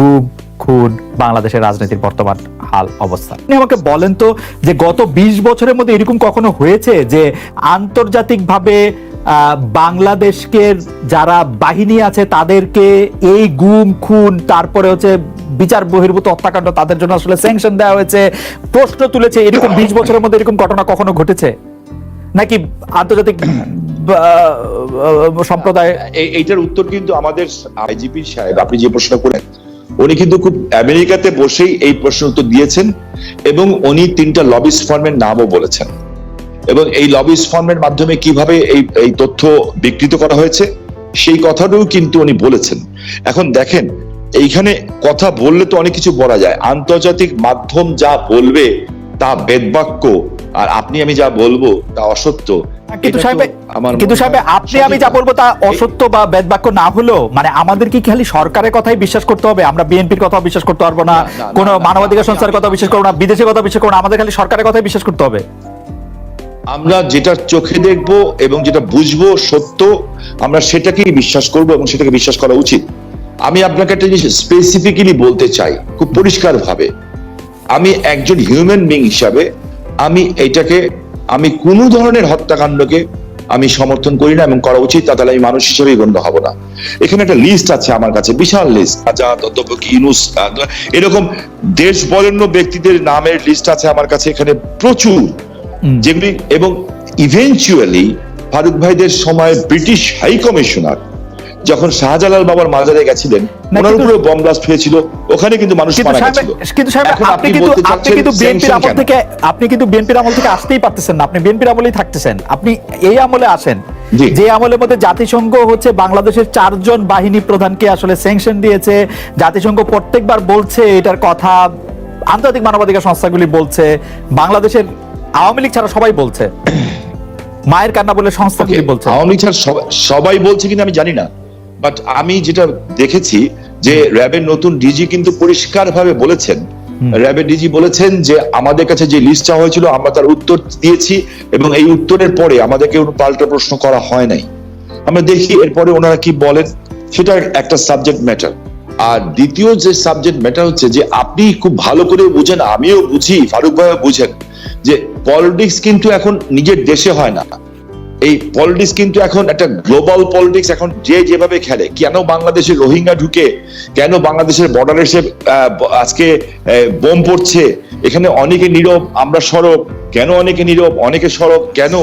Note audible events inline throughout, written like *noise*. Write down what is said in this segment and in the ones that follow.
গুম খুন, বাংলাদেশের রাজনীতির বর্তমান হাল, অবস্থা। আপনি আমাকে বলেন তো যে গত ২০ বছরের মধ্যে এরকম কখনো হয়েছে যে আন্তর্জাতিকভাবে বাংলাদেশকে যারা বাহিনী আছে তাদেরকে এই গুম, খুন, তারপরে হচ্ছে বিচার বহির্ভূত হত্যাকাণ্ড তাদের জন্য আসলে স্যাংশন দেওয়া হয়েছে, প্রশ্ন তুলেছে, এরকম ২০ বছরের মধ্যে এরকম ঘটনা কখনো ঘটেছে? নাকি আন্তর্জাতিক সম্প্রদায় এই- এইটার উত্তর কিন্তু আমাদের আইজিপি সাহেব, আপনি যে প্রশ্ন করেন উনি কিন্তু খুব আমেরিকাতে বসেই এই প্রশ্ন উত্তর দিয়েছেন এবং উনি তিনটা লবিস ফার্মের নামও বলেছেন। এবং এই লবিস ফার্মের মাধ্যমে কীভাবে এই এই তথ্য বিকৃত করা হয়েছে, সেই কথাটাও কিন্তু উনি বলেছেন। এখন দেখেন, এইখানে কথা বললে তো অনেক কিছু বলা যায়। আন্তর্জাতিক মাধ্যম যা বলবে তা বেদবাক্য, আর আপনি আমি যা বলব তা অসত্য। কিন্তু সাহেব আমার কিন্তু সাহেব আপনি আমি যা বলব তা অসত্য বা বেদবাক্য না হলেও মানে আমাদের কি খালি সরকারের কথাই বিশ্বাস করতে হবে? আমরা বিএনপির কথা বিশ্বাস করতে পারব না কোন মানবাধিকার সংস্থার কথা বিশ্বাস করব না বিদেশের কথা বিশ্বাস করব না আমাদের খালি সরকারের কথাই বিশ্বাস করতে হবে। আমরা যেটা চোখে দেখব এবং যেটা বুঝব সত্য আমরা সেটাকেই বিশ্বাস করব এবং সেটাকে বিশ্বাস করা উচিত। আমি আপনাকে একটা জিনিস স্পেসিফিক্যালি বলতে চাই খুব পরিষ্কার ভাবে আমি একজন হিউম্যান বিং হিসাবে আমি এটাকে আমি কোনো ধরনের হত্যাকাণ্ডকে আমি সমর্থন করি না এবং করা উচিত তাহলে আমি মানুষ হিসেবেই গণ্য হব না। এখানে একটা লিস্ট আছে আমার কাছে বিশাল লিস্ট আজাদ অধ্যাপক ইউনুস এরকম দেশ বরেণ্য ব্যক্তিদের নামের লিস্ট আছে আমার কাছে এখানে প্রচুর। যেগুলি এবং ইভেনচুয়ালি ফারুক ভাইদের সময় ব্রিটিশ হাই কমিশনার যখন শাহজালাল বাবার মাজারে গেছিলেন ওনার উপরে বম ব্লাস্ট হয়েছিল ওখানে কিন্তু মানুষ মারা গেছিল। কিন্তু সাহেব আপনি কিন্তু আপনি কিন্তু বিএনপির আমল থেকে আপনি কিন্তু বিএনপির আমল থেকে আসতেই পারতেছেন না আপনি বিএনপির আমলেই থাকতেছেন। আপনি এই আমলে আসেন যে আমলের মধ্যে জাতিসংঘ হচ্ছে বাংলাদেশের চারজন বাহিনী প্রধানকে আসলে স্যাংশন দিয়েছে জাতিসংঘ প্রত্যেকবার বলছে এটার কথা আন্তর্জাতিক মানবাধিকার সংস্থাগুলি বলছে বাংলাদেশের আওয়ামী লীগ ছাড়া সবাই বলছে। মায়ের কান্না বলে সংস্থাগুলি বলছে। আওয়ামী লীগ ছাড়া সবাই- সবাই বলছে কিনা আমি জানি না। বাট আমি যেটা দেখেছি যে র্যাবের নতুন ডিজি কিন্তু পরিষ্কার ভাবে বলেছেন র্যাবের ডিজি বলেছেন যে আমাদের কাছে যে লিস্ট চাওয়া হয়েছিল আমরা তার উত্তর দিয়েছি এবং এই উত্তরের পরে আমাদেরকে কোনো পাল্টা প্রশ্ন করা হয় নাই। আমরা দেখি এরপরে ওনারা কি বলেন সেটা একটা সাবজেক্ট ম্যাটার আর দ্বিতীয় যে সাবজেক্ট ম্যাটার হচ্ছে যে আপনি খুব ভালো করে বুঝেন আমিও বুঝি ফারুক ভাইও বুঝেন যে পলিটিক্স কিন্তু এখন নিজের দেশে হয় না। এই পলিটিক্স কিন্তু এখন একটা গ্লোবাল পলিটিক্স এখন যে যেভাবে খেলে কেন বাংলাদেশে রোহিঙ্গা ঢুকে কেন বাংলাদেশের বর্ডারে এসে আহ, আজকে বোম পড়ছে এখানে অনেকে নীরব আমরা সরব কেন অনেকে নীরব অনেকে সরব কেন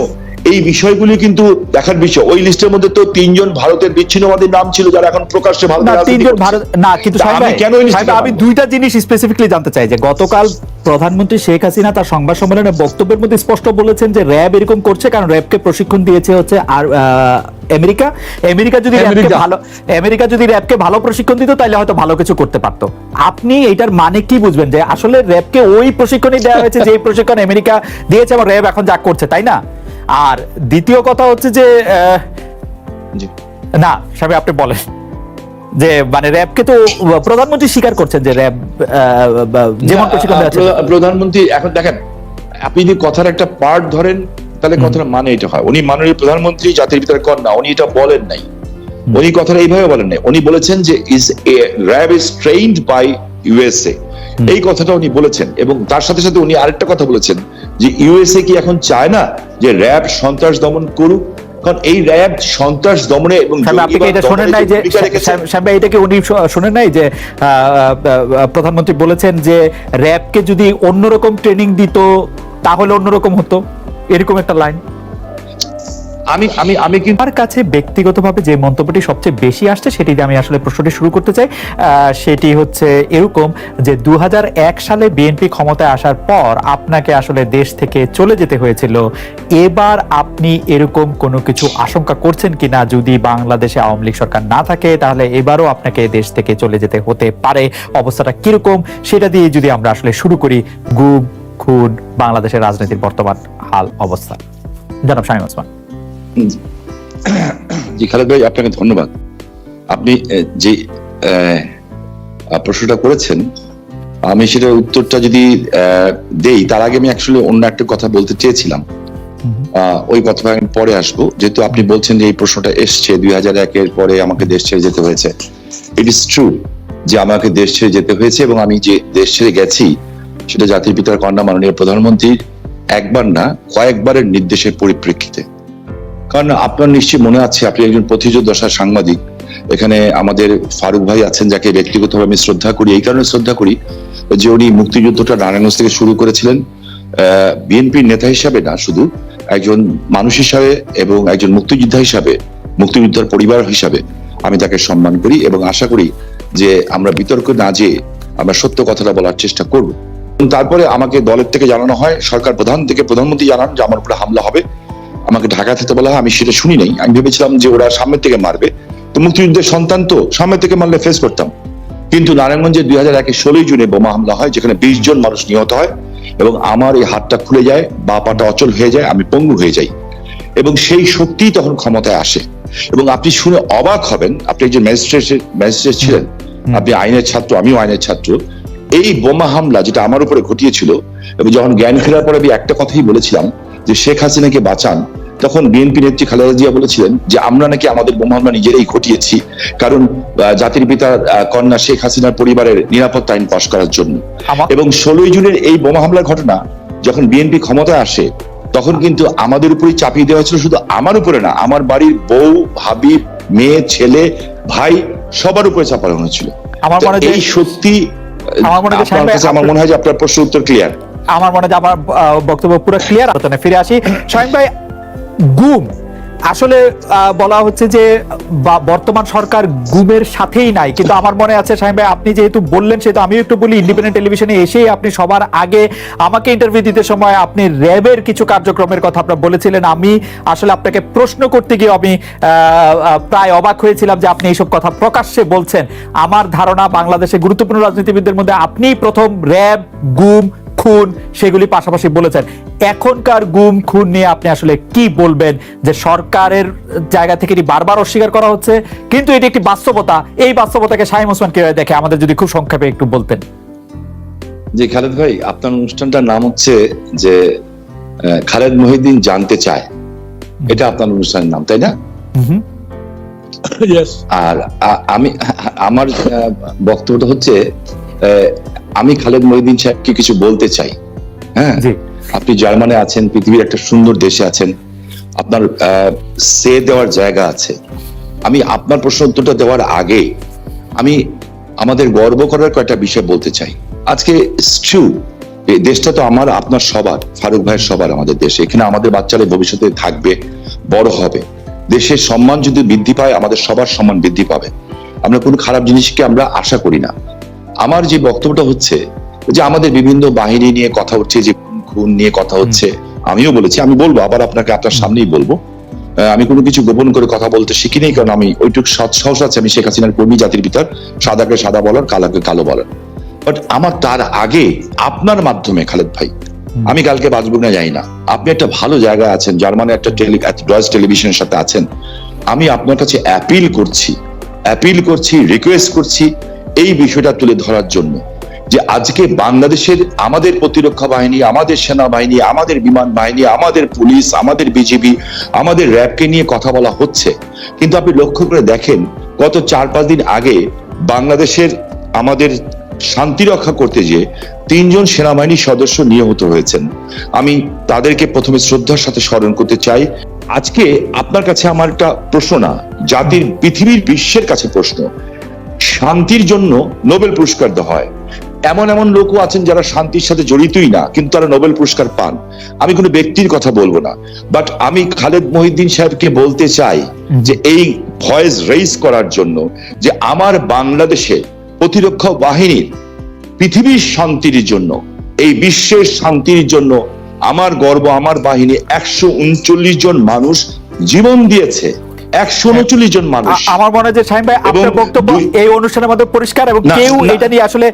এই বিষয়গুলি কিন্তু দেখার বিষয়। ওই লিস্টের মধ্যে তো তিনজন ভারতের বিচ্ছিন্নবাদীর নাম ছিল যারা এখন প্রকাশ্যে ভারতের তিনজন ভারত না কিন্তু আমি? দুইটা জিনিস স্পেসিফিকলি জানতে চাই যে গতকাল প্রধানমন্ত্রী শেখ হাসিনা তার সংবাদ সম্মেলনে বক্তব্যের মধ্যে স্পষ্ট বলেছেন যে র্যাব এরকম করছে কারণ র্যাবকে প্রশিক্ষণ দিয়েছে হচ্ছে আর আমেরিকা। আমেরিকা যদি র্যাবকে। ভালো আমেরিকা যদি র্যাবকে ভালো প্রশিক্ষণ দিত তাহলে হয়তো ভালো কিছু করতে পারতো। আপনি এটার মানে কি বুঝবেন? যে আসলে র্যাবকে ওই প্রশিক্ষণই দেওয়া হয়েছে যে প্রশিক্ষণ আমেরিকা দিয়েছে এবং র্যাব এখন যা করছে তাই না? আর দ্বিতীয় কথা হচ্ছে যে না সাহেব আপনি বলেন। যে মানে র্যাবকে তো প্রধানমন্ত্রী স্বীকার করছেন যে র্যাব যেমন। প্রধানমন্ত্রী এখন দেখেন আপনি যদি কথার একটা পার্ট ধরেন তাহলে কথার মানে এটা হয়। উনি মাননীয় প্রধানমন্ত্রী জাতির ভিতরে কন্যা উনি এটা বলেন নাই। উনি কথাটা এইভাবে বলেন নাই। উনি বলেছেন যে is a RAB is trained by USA এই কথাটা উনি বলেছেন এবং তার সাথে সাথে উনি আরেকটা কথা বলেছেন যে ইউএসএ কি এখন চায় না যে র্যাব সন্ত্রাস দমন করুক? কারণ এই র্যাব সন্ত্রাস দমনে এবং আপনি এটা শোনেন নাই যে উনি শোনেন নাই যে প্রধানমন্ত্রী বলেছেন যে র্যাবকে যদি অন্যরকম ট্রেনিং দিত তাহলে অন্যরকম হতো? এরকম একটা লাইন আমি আমি আমি কিন্তু আমার কাছে ব্যক্তিগতভাবে যে মন্তব্যটি সবচেয়ে বেশি আসছে, সেটি দিয়ে আমি আসলে প্রশ্নটি শুরু করতে চাই। সেটি হচ্ছে এরকম যে দু হাজার এক সালে বিএনপি ক্ষমতায় আসার পর আপনাকে আসলে দেশ থেকে চলে যেতে হয়েছিল। এবার আপনি এরকম কোনো কিছু আশঙ্কা করছেন কিনা? যদি বাংলাদেশে আওয়ামী লীগ সরকার না থাকে, তাহলে এবারও আপনাকে দেশ থেকে চলে যেতে হতে পারে। অবস্থাটা কীরকম? সেটা দিয়ে যদি আমরা আসলে শুরু করি, গুম, খুন, বাংলাদেশের রাজনীতির বর্তমান হাল, অবস্থা। জনাব শামীম ওসমান। জি খালেদ ভাই আপনাকে ধন্যবাদ। আপনি যে প্রশ্নটা করেছেন আমি সেটা উত্তরটা যদি দেই তার আগে আমি অ্যাকচুয়ালি অন্য একটা কথা বলতে চেয়েছিলাম। ওই কথাটা আমি পরে আসব। যেহেতু আপনি বলছেন যে এই প্রশ্নটা এসছে দুই হাজার একের পরে আমাকে দেশ ছেড়ে যেতে হয়েছে। ইট ইস ট্রু যে আমাকে দেশ ছেড়ে যেতে হয়েছে এবং আমি যে দেশ ছেড়ে গেছি সেটা জাতির পিতার কন্যা মাননীয় প্রধানমন্ত্রীর একবার না কয়েকবারের নির্দেশের পরিপ্রেক্ষিতে। কারণ আপনার নিশ্চয়ই মনে আছে, আপনি একজন প্রতিযোদ্ধা সাংবাদিক। এখানে আমাদের ফারুক ভাই আছেন, যাকে ব্যক্তিগতভাবে আমি শ্রদ্ধা করি। এই কারণে শ্রদ্ধা করি যে উনি মুক্তিযুদ্ধটা নারায়ণগঞ্জ থেকে শুরু করেছিলেন। বিএনপির নেতা হিসাবে না, শুধু একজন মানুষ হিসাবে এবং একজন মুক্তিযোদ্ধা হিসাবে, মুক্তিযোদ্ধার পরিবার হিসাবে আমি তাকে সম্মান করি এবং আশা করি যে আমরা বিতর্ক না যেয়ে আমরা সত্য কথাটা বলার চেষ্টা করব। তারপরে আমাকে দলের থেকে জানানো হয়, সরকার প্রধান থেকে প্রধানমন্ত্রী জানান যে আমার উপরে হামলা হবে। আমাকে ঢাকা থেকে বলা হয় আমি সেটা শুনি নাই। আমি ভেবেছিলাম যে ওরা সামনের থেকে মারবে। তো মুক্তিযুদ্ধের সন্তান তো সামনে থেকে মারলে ফেস করতাম। কিন্তু নারায়ণগঞ্জে দুই হাজার একের ষোলোই জুনে বোমা হামলা হয় যেখানে বিশ জন মানুষ নিহত হয় এবং আমার এই হাতটা খুলে যায় বা পাটা অচল হয়ে যায় আমি পঙ্গু হয়ে যাই। এবং সেই শক্তিই তখন ক্ষমতায় আসে। এবং আপনি শুনে অবাক হবেন আপনি একজন ম্যাজিস্ট্রেট ম্যাজিস্ট্রেট ছিলেন। আপনি আইনের ছাত্র আমিও আইনের ছাত্র। এই বোমা হামলা যেটা আমার উপরে ঘটিয়েছিল এবং যখন জ্ঞান ফেরার পরে আমি একটা কথাই বলেছিলাম যে শেখ হাসিনাকে বাঁচান তখন বিএনপি নেত্রী খালেদা জিয়া বলেছিলেন যে আমরা নাকি আমাদের বোমা হামলা নিজেরাই ঘটিয়েছি কারণ জাতির পিতার আহ, কন্যা শেখ হাসিনার পরিবারের নিরাপত্তা আইন পাশ করার জন্য। এবং ষোলোই জুনের এই বোমা হামলার ঘটনা যখন বিএনপি ক্ষমতায় আসে তখন কিন্তু আমাদের উপরে চাপিয়ে দেওয়া হয়েছিল শুধু আমার উপরে না আমার বাড়ির বউ ভাবি মেয়ে ছেলে ভাই সবার উপরে চাপানো হয়েছিল। আমার মনে হয় এই সত্যি আমার মনে হয় আমার মনে হয় যে আপনার প্রশ্ন উত্তর ক্লিয়ার আমার মনে হয় আমার বক্তব্য পুরো ক্লিয়ার আলোচনায় ফিরে আসি। শাহিন ভাই, গুম। আসলে বলা হচ্ছে যে বর্তমান সরকার গুমের সাথেই নাই। কিন্তু আমার মনে আছে শাহিন ভাই, আপনি যেহেতু বললেন, সেহেতু আমিও একটু বলি ইন্ডিপেন্ডেন্ট টেলিভিশনে এসেই আপনি সবার আগে আমাকে ইন্টারভিউ দিতে সময় আপনি র্যাবের কিছু কার্যক্রমের কথা আপনার বলেছিলেন। আমি আসলে আপনাকে প্রশ্ন করতে গিয়ে আমি প্রায় অবাক হয়েছিলাম যে আপনি এইসব কথা প্রকাশ্যে বলছেন। আমার ধারণা বাংলাদেশে গুরুত্বপূর্ণ রাজনীতিবিদদের মধ্যে আপনি প্রথম র্যাব, গুম খুন সেগুলি পাশাপাশি বলেছেন। এখনকার গুম খুন নিয়ে আপনি আসলে কি বলবেন? যে সরকারের জায়গা থেকে এটি বারবার অস্বীকার করা হচ্ছে কিন্তু এটি একটি বাস্তবতা। এই বাস্তবতাকে শাহিম ওসমান কীভাবে দেখে? আমাদের যদি খুব সংক্ষেপে একটু বলতেন। যে খালেদ ভাই আপনার অনুষ্ঠানটার নাম হচ্ছে যে খালেদ মহিউদ্দিন জানতে চায়। এটা আপনার অনুষ্ঠানের নাম তাই না? হুম আর আমি আমার বক্তব্যটা হচ্ছে আমি খালেদ মহিউদ্দিন সাহেবকে কিছু বলতে চাই। হ্যাঁ? আপনি জার্মানে আছেন পৃথিবীর একটা সুন্দর দেশে আছেন। আপনার সে দেওয়ার জায়গা আছে। আমি আপনার প্রশ্ন উত্তরটা দেওয়ার আগে আমি আমাদের গর্ব করার কয়েকটা বিষয় বলতে চাই। আজকে ট্রু এই দেশটা তো আমার আপনার সবার ফারুক ভাইয়ের সবার আমাদের দেশ। এখানে আমাদের বাচ্চারা ভবিষ্যতে থাকবে বড় হবে। দেশের সম্মান যদি বৃদ্ধি পায় আমাদের সবার সম্মান বৃদ্ধি পাবে। আমরা কোনো খারাপ জিনিসকে আমরা আশা করি না। আমার যে বক্তব্যটা হচ্ছে যে আমাদের বিভিন্ন বাহিনী নিয়ে কথা হচ্ছে যে খুন নিয়ে কথা হচ্ছে আমিও বলেছি আমি বলব আবার আপনাকে আপনার সামনেই বলব। আমি কোনো কিছু গোপন করে কথা বলতে শিখি নেই কারণ আমি ওইটুক সৎ সাহস আছে আমি শেখ হাসিনার কর্মী জাতির ভিতর সাদাকে সাদা বলার কালাকে কালো বলার। বাট আমার তার আগে আপনার মাধ্যমে খালেদ ভাই আমি কালকে বাঁচবো না যাই না। আপনি একটা ভালো জায়গায় আছেন জার্মানি একটা টেলি ডয়েস টেলিভিশনের সাথে আছেন। আমি আপনার কাছে অ্যাপিল করছি অ্যাপিল করছি রিকোয়েস্ট করছি এই বিষয়টা তুলে ধরার জন্য যে আজকে বাংলাদেশের আমাদের প্রতিরক্ষা বাহিনী, আমাদের সেনাবাহিনী, আমাদের বিমান বাহিনী, আমাদের পুলিশ, আমাদের বিজিবি, আমাদের র্যাবকে নিয়ে কথা বলা হচ্ছে। কিন্তু আপনি লক্ষ্য করে দেখেন, গত চার পাঁচ দিন আগে বাংলাদেশের আমাদের শান্তি রক্ষা করতে গিয়ে তিনজন সেনাবাহিনীর সদস্য নিহত হয়েছেন। আমি তাদেরকে প্রথমে শ্রদ্ধার সাথে স্মরণ করতে চাই। আজকে আপনার কাছে আমার একটা প্রশ্ন না, জাতির পৃথিবীর বিশ্বের কাছে প্রশ্ন। শান্তির জন্য নোবেল পুরস্কার দেওয়া হয়। এমন এমন লোকও আছেন যারা শান্তির সাথে জড়িতই না, কিন্তু তারা নোবেল পুরস্কার পান। আমি কোনো ব্যক্তির কথা বলব না বাট আমি খালেদ মহিউদ্দিন সাহেবকে বলতে চাই যে এই ভয়েস রেইজ করার জন্য যে আমার বাংলাদেশে প্রতিরক্ষা বাহিনীর পৃথিবীর শান্তির জন্য, এই বিশ্বের শান্তির জন্য আমার গর্ব, আমার বাহিনী একশো উনচল্লিশ জন মানুষ জীবন দিয়েছে। একশো উনচল্লিশ জন মানুষ আমার মনে হয় যে শাহিম ভাই আপনার বক্তব্য এই অনুষ্ঠানের মধ্যে পরিষ্কার এবং কেউ এটা নিয়ে আসলে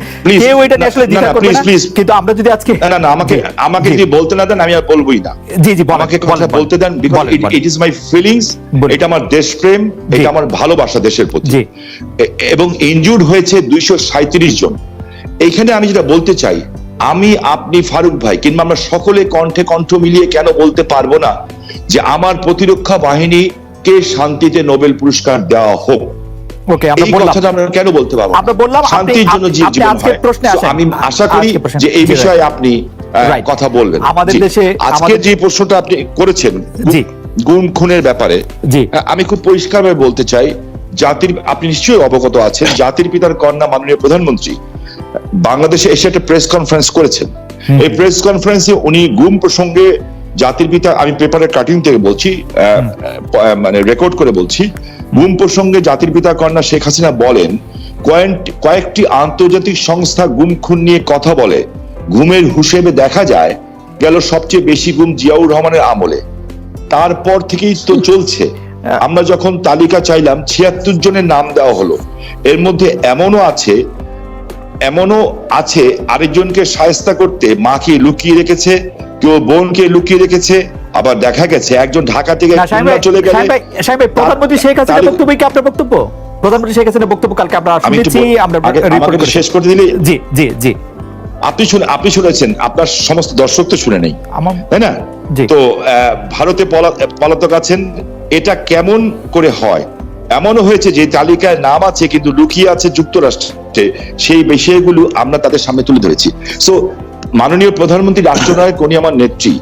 কেউ এটা নিয়ে আসলে দ্বিধা করবে না. কিন্তু আমরা যদি আজকে না না আমাকে আমাকে যদি বলতে না দেন আমি আর বলবোই না জি জি আমাকে কথা বলতে দেন because. It is my feelings এটা আমার দেশপ্রেম। এটা আমার ভালোবাসা দেশের প্রতি জি। এবং ইনজুর্ড হয়েছে দুইশো সাঁত্রিশ জন এইখানে আমি যেটা বলতে চাই আমি আপনি ফারুক ভাই কিংবা আমরা সকলে কণ্ঠে কণ্ঠ মিলিয়ে কেন বলতে পারব না যে আমার প্রতিরক্ষা বাহিনীকে শান্তিতে নোবেল পুরস্কার দেওয়া হোক? Okay, আমরা বললাম। কথাটা আমরা কেন বলতে পারব আমরা বললাম, শান্তির জন্য জীবন আজকের প্রশ্নে আসেন। আমি আশা করি যে এই বিষয়ে আপনি কথা বলবেন। আমাদের দেশে- আজকে যে প্রশ্নটা আপনি করেছেন জি। গুম খুনের ব্যাপারে। আমি খুব পরিষ্কারভাবে বলতে চাই জাতির আপনি নিশ্চয়ই অবগত আছেন জাতির পিতার কন্যা মাননীয় প্রধানমন্ত্রী বাংলাদেশে এসে একটা প্রেস কনফারেন্স করেছেন। এই প্রেস কনফারেন্সে উনি গুম প্রসঙ্গে জাতির পিতা আমি পেপারের কাটিং থেকে বলছি মানে রেকর্ড করে বলছি গুম প্রসঙ্গে জাতির পিতা কন্যা শেখ হাসিনা বলেন কয়েকটি- কয়েকটি আন্তর্জাতিক সংস্থা গুম খুন নিয়ে কথা বলে। ঘুমের হিসেবে দেখা যায় গেল সবচেয়ে বেশি গুম জিয়াউর রহমানের আমলে। তারপর থেকেই তো চলছে। *laughs* আমরা যখন তালিকা চাইলাম ছিয়াত্তর জনের নাম দেওয়া হলো। এর মধ্যে এমনও আছে এমনও আছে আরেকজনকে সায়স্তা করতে মাকে লুকিয়ে রেখেছে কেউ বোনকে লুকিয়ে রেখেছে আবার দেখা গেছে একজন ঢাকা থেকে চলে গেলে ভাই, প্রধানমন্ত্রী শেখ তাহলে- বক্তব্য কি আপনার বক্তব্য? প্রধানমন্ত্রী শেখ হাসিনার বক্তব্য কালকে আমরা শুনেছি আমরা রিপোর্ট শেষ করে দিলে? জি জি জি। আপনি শুনে আপনি শুনেছেন আপনার সমস্ত দর্শক তো শুনে নেই তাই না? তো ভারতে পলাতক আছেন এটা কেমন করে হয়? এমনও হয়েছে যে তালিকায় নাম আছে কিন্তু লুকিয়ে আছে যুক্তরাষ্ট্রে সেই বিষয়গুলো আমরা তাদের সামনে তুলে ধরেছি। সো মাননীয় প্রধানমন্ত্রী রাষ্ট্রনায়ক উনি আমার নেত্রী।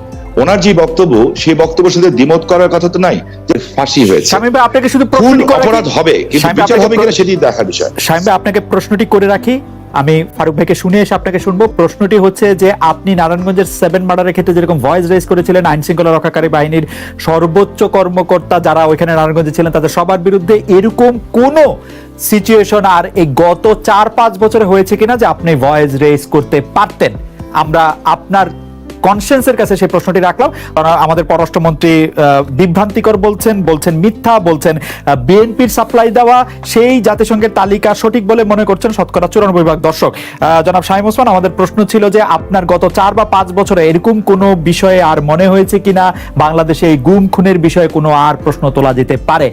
ওনার যে বক্তব্য সেই বক্তব্যের সাথে দ্বিমত করার কথা তো নাই যে ফাঁসি হয়েছে। শামীম ভাই আপনাকে শুধু খুন অপরাধ হবে কিন্তু বিচার হবে কিনা সেটি দেখার বিষয়। ভাই আপনাকে প্রশ্নটি করে রাখি। আমি ফারুক ভাইকে শুনে এসে আপনাকে শুনব। প্রশ্নটি হচ্ছে যে আপনি নারায়ণগঞ্জের সেভেন মার্ডারের ক্ষেত্রে যেরকম ভয়েস রেজ করেছিলেন আইন শৃঙ্খলা রক্ষাকারী বাহিনীর সর্বোচ্চ কর্মকর্তা যারা ওইখানে নারায়ণগঞ্জে ছিলেন তাদের সবার বিরুদ্ধে এরকম কোন সিচুয়েশন আর এই গত চার পাঁচ বছরে হয়েছে কিনা যে আপনি ভয়েস রেজ করতে পারতেন? আমরা আপনার কনসেন্সের কাছে সেই প্রশ্নটি রাখলাম। কারণ আমাদের পররাষ্ট্রমন্ত্রী বিভ্রান্তিকর বলছেন বলছেন মিথ্যা, বলছেন বিএনপির সাপ্লাই দেওয়া সেই জাতিসংঘের তালিকা সঠিক বলে মনে করছেন শতকরা চুরানব্বই ভাগ দর্শক। জনাব শাহিম ওসমান, আমাদের প্রশ্ন ছিল যে আপনার গত চার বা পাঁচ বছরে এরকম কোনো বিষয়ে আর মনে হয়েছে কিনা? বাংলাদেশে এই গুম খুনের বিষয়ে কোনো আর প্রশ্ন তোলা যেতে পারে?